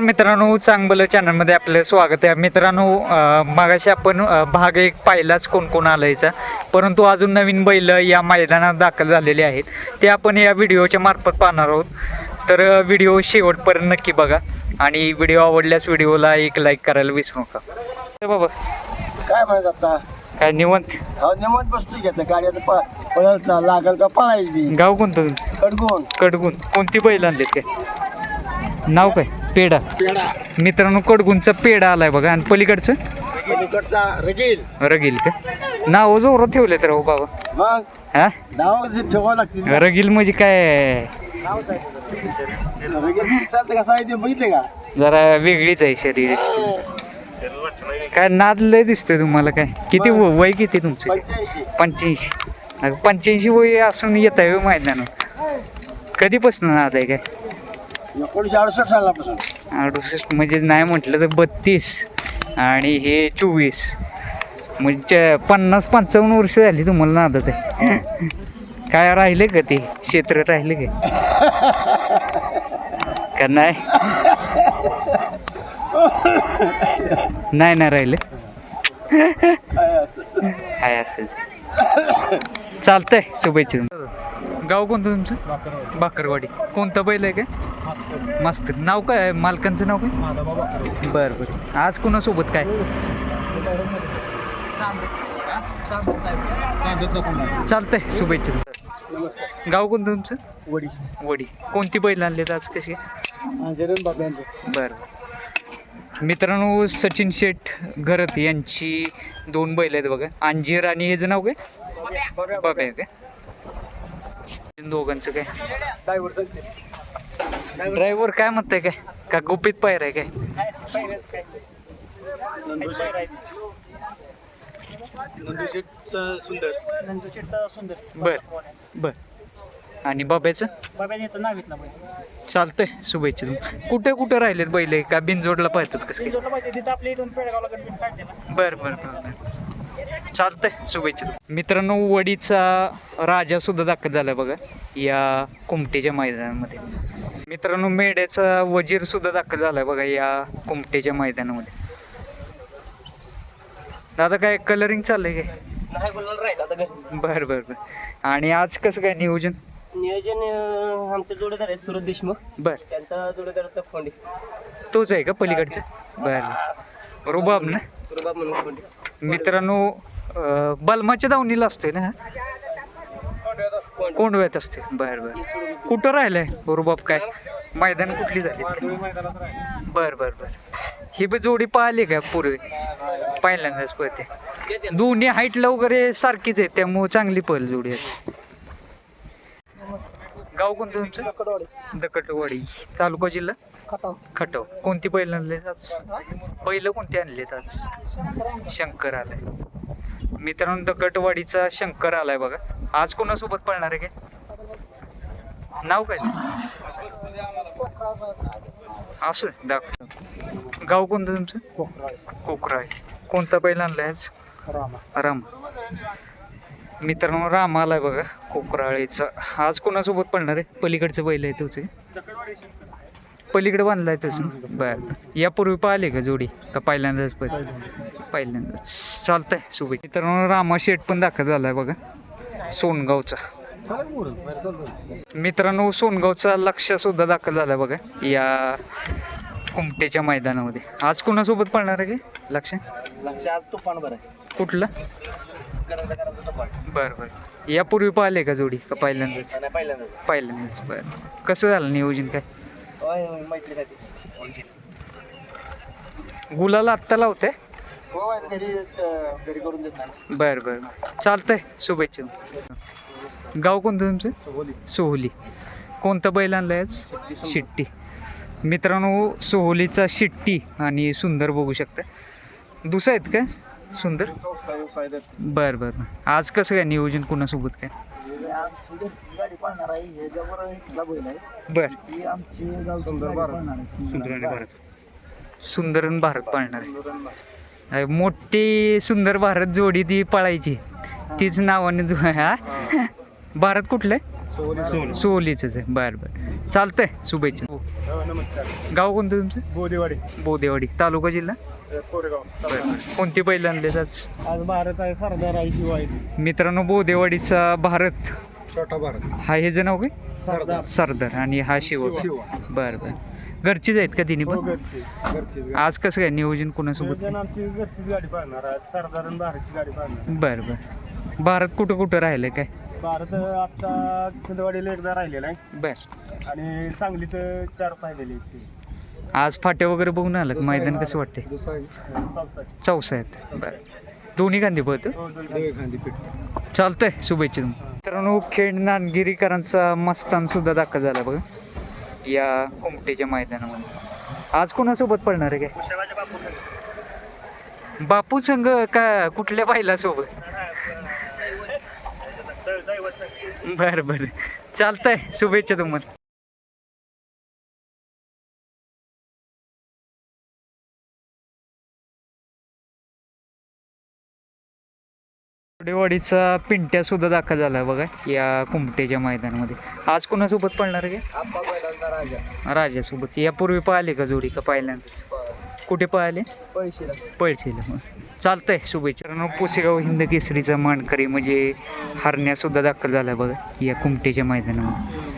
मित्रांनो चांगलं चॅनलमध्ये आपलं स्वागत आहे. मित्रांनो मागाशी आपण भाग एक पाहिलाच कोण कोण आलायचा. परंतु अजून नवीन बैल या मैदानात दाखल झालेले आहेत. ते आपण या व्हिडिओच्या मार्फत पाहणार आहोत. तर व्हिडिओ शेवटपर्यंत नक्की बघा. आणि व्हिडिओ आवडल्यास व्हिडिओला एक लाईक करायला विसरू नका. तर बाबा काय म्हणत आता? काय निवंत? अहो निमत बसतो घेतं गाडी आता पळत ना. लागल का पळायच? गाव कोणतं तुमचं? कडगून कडगुण. कोणती बैल आणलेत काय? नाव काय? पेढा. पेडा मित्रांनो कडगुणचा पेढा आलाय बघा. आणि पलीकडचं? पलीकडचा रगील. रगील का? नाव जोरात ठेवले तर हो बाबा. मग? हा? नाव जे ठेवावं लागतील रगील म्हणजे काय? रगील चालतं कसं आहे ते बघितले का? जरा वेगळीच आहे शरीर. काय नाद लय दिसतोय तुम्हाला काय? किती वय किती तुमचं? पंच्याऐंशी. पंच्याऐंशी. पंच्याऐंशी वय असून येत आहे मैदान कधीपासून नाद आहे काय? एकोणीसशे अडुसष्ट सालापासून. अडुसष्ट म्हणजे नाही म्हटलं तर बत्तीस आणि हे चोवीस. म्हणजे पन्नास पंचावन्न वर्ष झाली तुम्हाला नादत आहे काय राहिले का ते? क्षेत्र राहिले का? का नाही? नाही ना राहिले. काय असं. हाय असंच चालतंय शुभेच्छा गाव कोणतं तुमचं? बाकरवाडी. कोणतं बैल आहे काय? मस्त नाव काय आहे? मालकांचं नाव काय? बरं बरं. आज कुणासोबत काय? चालतंय. शुभेच्छा. नमस्कार. गाव कोणतं तुमचं? वडी. वडी. कोणती बैल आणलेत आज कशी? बरं. मित्रांनो सचिन शेठ घरत यांची दोन बैल आहेत बघा. अंजीर आणि याचं नाव काय? बाबा. काय? दोघांचं काय? ड्रायव्हर ड्रायव्हर काय म्हणताय काय? का गुपित पायर आहे काय? सुंदर. सुंदर. बर बर. आणि बाब्याचं? चालतंय शुभेच्छा तुम्हाला. कुठे कुठे राहिलेत बैल? का बिनजोडला पाहतात कसं बर बर बर. चालतंय शुभेच्छा. मित्रांनो वडीचा राजा सुद्धा दाखल झालाय बघा या कुमटेच्या मैदानामध्ये. मित्रांनो मेढ्याचा वजीर सुद्धा दाखल झालाय बघा या कुमटेच्या मैदानामध्ये. दादा काय कलरिंग चाललंय काय? बर बर बर. आणि आज कसं काय नियोजन? नियोजन अं, आमचे जोडीदार आहे सुरत देशमुख. बर. त्यांचा जोडीदारचा तोच आहे का पलीकडचा? बर. रुबाब ना? मित्रांनो अं, बलमाच्या दावणीला असते ना? कोंडव्यात असते बर बर. कुठं राहिलंय? रुबाब काय? मैदान कुठली झाली? बर बर बर. ही बी जोडी पाहिली का पूर्वी? पहिल्यांदाच पळते. दोन्ही हाईटला वगैरे सारखीच आहे त्यामुळे चांगली पळ जोडी आहे गाव कोणतं तुमचं? दकटवाडी. तालुका जिल्हा? खटाव. खटाव. कोणती बैल आणले आज? बैल कोणती आणलेत आज? शंकर आलाय. मित्रांनो दकटवाडीचा शंकर आलाय बघा. आज कोणासोबत पळणार आहे काय? नाव काय? असू दे, दाखव. गाव कोणतं तुमचं? कोकराळ. कोणता बैल आणलाय आज? राम. मित्रांनो राम आलाय बघा कोकराळीचा. आज कोणासोबत पळणार आहे? पलीकडचं बैल आहे तुझे. पलीकडे बांधलाय तसं. बर. यापूर्वी पाहिले का जोडी? का पहिल्यांदाच पहिले? पहिल्यांदाच. चालतंय शुभेच्छा. मित्रांनो रामा शेठ पण दाखल झालाय बघा. सोनगावचा. मित्रांनो सोनगावचा लक्ष सुद्धा दाखल झालाय बघा. या कुमटेच्या मैदानामध्ये. आज कोणासोबत पळणार आहे काय लक्ष लक्षात तुफान बरं कुठलं? करायचं करायचं तुफान बरं बरं. यापूर्वी पाहिले का जोडी? का पहिल्यांदाच? नाही पहिल्यांदाच. बरं. कसं झालं नियोजन काय? होय होय मैत्री काय ती गुलाला आत्ता लावते हो घरी घरी करून देत नाही बरं बरं. चालतंय. शुभेच्छा. गाव कोणतं तुमचं? सोहोली. कोणतं बैल आणलंय आज? शिट्टी मित्रांनो सोहोलीचा शिट्टी आणि सुंदर बघू शकता दुसरं आहेत काय सुंदर? बरं बरं आज कसं काय नियोजन कुणासोबत काय? बरं सुंदर आणि भारत भारत पाळणार. आहे मोठी सुंदर भारत जोडी ती पळायची. तीच नावाने जो हा? भारत कुठलं? आहे सोलीच. आहे. बरं बरं. चालतंय. शुभेच्छा. हो. नमस्कार. गाव कोणतं तुमचं? बोदेवाडी. बोदेवाडी. तालुका जिल्हा? कोणती बैल आणले आज? भारत आहे सरदार आहे शिवाय. मित्रांनो बोदेवाडीचा भारत. छोटा भारत. हा हे जे नाव काय? सरदार. सरदार. आणि हा शिव. बरं बरं. घरचीच आहेत का तिन्ही हो, पण? आज कसं काय नियोजन कोणासोबत? बरं बरं. भारत कुठं कुठं राहिलं काय? भारत आता खिंदवाडीला एकदा राहिलेला आहे. बरं. आणि सांगलीत चार पाहिलेले आहेत ते. आज फाट्या वगैरे बघून आलं का? मैदान कसं वाटते चालतंय. चौसा आहेत. बरं. दोन्ही गांधी पळतं? हो, दोन गाडी. चालतंय. शुभेच्छा तुम्हाला. मित्रांनो खेड नानगिरीकरांचा मस्तान सुद्धा दाखल झाला बघा. या कुमटेच्या मैदानामध्ये. आज कोणासोबत पडणार आहे काय? बापू संघ. बापू संघ का कुठल्या पाहिला सोबत. बरं बरं. चालतंय. शुभेच्छा तुम्हाला. वाडीचा पिंट्या सुद्धा दाखल झाला बघा या कुमटेच्या मैदानामध्ये. आज कोणासोबत पळणार राजा राजासोबत. यापूर्वी पाहिले का जोडी का पहिल्यांदाच? कुठे पाहिले पळशीला. मग चालतंय शुभेच्छा. पुसेगाव हिंद केसरीचा मानकरी म्हणजे हरण्यासुद्धा दाखल झाला बघा या कुमटेच्या मैदानामध्ये.